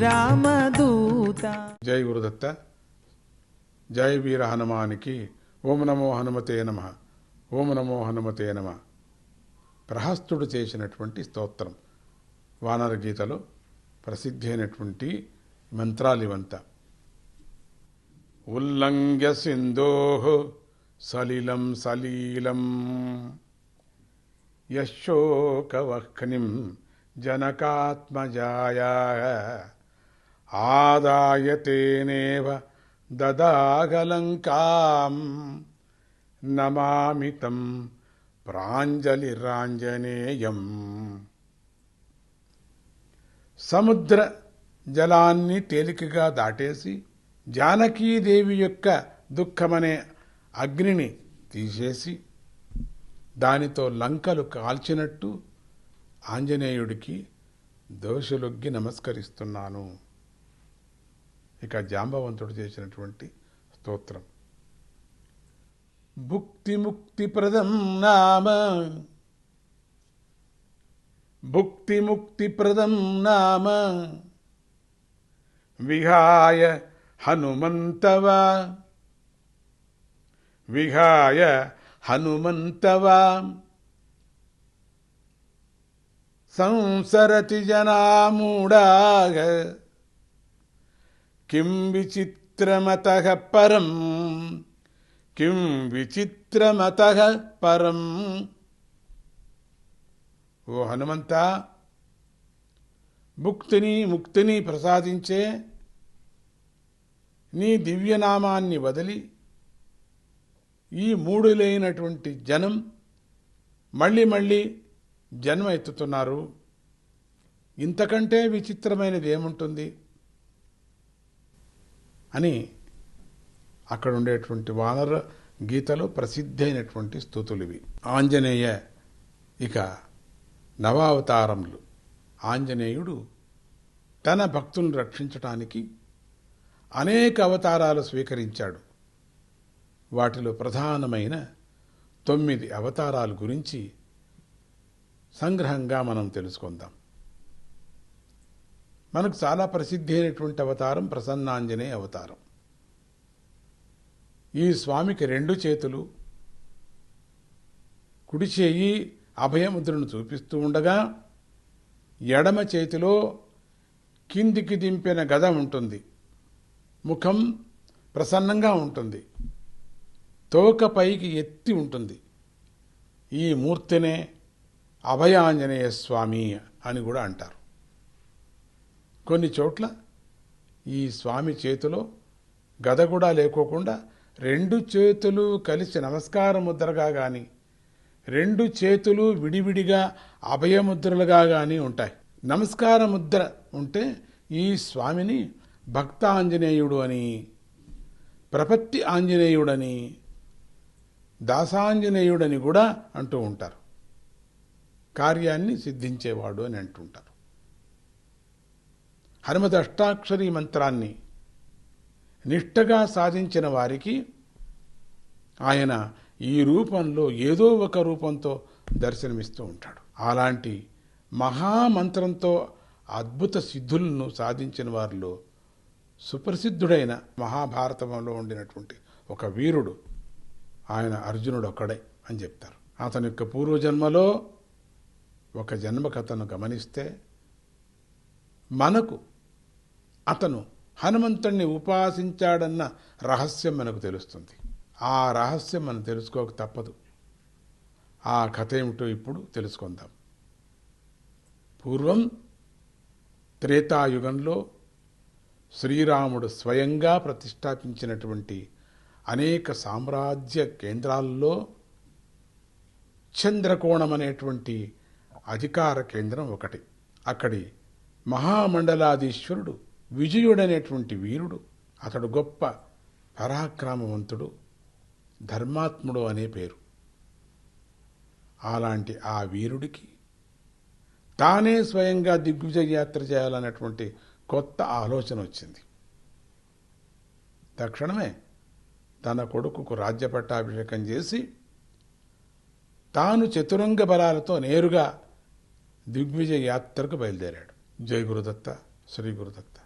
శ్రీరామదూత. జై గురుదత్త. జై వీర హనుమానికి ఓం నమో హనుమతే నమ. ఓం నమో హనుమతే నమ. ప్రహస్తుడు చేసినటువంటి స్తోత్రం. వానర గీతలో ప్రసిద్ధి అయినటువంటి మంత్రాలు ఇవంతా ఉల్లంఘ్య సింధో సలిలం సలీలం. యశోకవహ్నిం జనకాత్మజాయా ఆదాయ తేనేవ దదాగలంకాం నమామితం ప్రాంజలిరాంజనేయం. సముద్ర జలాన్ని తేలికగా దాటేసి జానకీదేవి యొక్క దుఃఖమనే అగ్నిని తీసేసి దానితో లంకలు కాల్చినట్టు ఆంజనేయుడికి దోషలొగ్గి నమస్కరిస్తున్నాను. ఇక జాంబవంతుడు చేసినటువంటి స్తోత్రం. భుక్తి ముక్తి ప్రదం నామ. భుక్తి ముక్తి ప్రదం నామ. విహాయ హనుమంతవ. విహాయ హనుమంతవా. సంసరతి జనామూడాగ కిం విచిత్రమత పరం కిం విచిత్రమత పరం ఓ హనుమంత భుక్తిని ముక్తిని ప్రసాదించే నీ దివ్యనామాన్ని వదిలి ఈ మూడు లేనటువంటి జనం మళ్ళీ మళ్ళీ జన్మ ఎత్తుతున్నారు. ఇంతకంటే విచిత్రమైనది ఏముంటుంది? అని అక్కడ ఉండేటువంటి వానర గీతలో ప్రసిద్ధి అయినటువంటి స్థుతులు ఇవి. ఆంజనేయ ఇక నవావతారములు. ఆంజనేయుడు తన భక్తులను రక్షించటానికి అనేక అవతారాలు స్వీకరించాడు. వాటిలో ప్రధానమైన తొమ్మిది అవతారాల గురించి సంగ్రహంగా మనం తెలుసుకుందాం. మనకు చాలా ప్రసిద్ధి అయినటువంటి అవతారం ప్రసన్నాంజనేయ అవతారం. ఈ స్వామికి రెండు చేతులు. కుడి చేయి అభయముద్రను చూపిస్తూ ఉండగా ఎడమ చేతిలో కిందికి దింపిన గద ఉంటుంది. ముఖం ప్రసన్నంగా ఉంటుంది. తోక పైకి ఎత్తి ఉంటుంది. ఈ మూర్తినే అభయాంజనేయ స్వామి అని కూడా అంటారు. కొన్ని చోట్ల ఈ స్వామి చేతిలో గద కూడా లేకోకుండా రెండు చేతులు కలిసి నమస్కార ముద్రగా కానీ రెండు చేతులు విడివిడిగా అభయముద్రలుగా కానీ ఉంటాయి. నమస్కార ముద్ర ఉంటే ఈ స్వామిని భక్త ఆంజనేయుడు అని ప్రపత్తి ఆంజనేయుడని దాసాంజనేయుడని కూడా అంటూ ఉంటారు. కార్యాన్ని సిద్ధించేవాడు అని అంటుంటారు. హనుమత అష్టాక్షరి మంత్రాన్ని నిష్టగా సాధించిన వారికి ఆయన ఈ రూపంలో ఏదో ఒక రూపంతో దర్శనమిస్తూ ఉంటాడు. అలాంటి మహామంత్రంతో అద్భుత సిద్ధులను సాధించిన వారిలో సుప్రసిద్ధుడైన మహాభారతంలో ఉండినటువంటి ఒక వీరుడు ఆయన అర్జునుడు ఒక్కడే అని చెప్తారు. అతని యొక్క పూర్వజన్మలో ఒక జన్మ కథను గమనిస్తే మనకు అతను హనుమంతుణ్ణి ఉపాసించాడన్న రహస్యం మనకు తెలుస్తుంది. ఆ రహస్యం మనం తెలుసుకోక తప్పదు. ఆ కథ ఏమిటో ఇప్పుడు తెలుసుకుందాం. పూర్వం త్రేతాయుగంలో శ్రీరాముడు స్వయంగా ప్రతిష్టాపించినటువంటి అనేక సామ్రాజ్య కేంద్రాల్లో చంద్రకోణం అనేటువంటి అధికార కేంద్రం ఒకటి. అక్కడి మహామండలాధీశ్వరుడు విజయుడనేటువంటి వీరుడు అతడు గొప్ప పరాక్రమవంతుడు ధర్మాత్ముడు అనే పేరు. అలాంటి ఆ వీరుడికి తానే స్వయంగా దిగ్విజయ యాత్ర చేయాలన్నటువంటి కొత్త ఆలోచన వచ్చింది. తక్షణమే తన కొడుకుకు రాజ్య పట్టాభిషేకం చేసి తాను చతురంగ బలాలతో నేరుగా దిగ్విజయ యాత్రకు బయలుదేరాడు. జయ గురుదత్త శ్రీ గురుదత్త.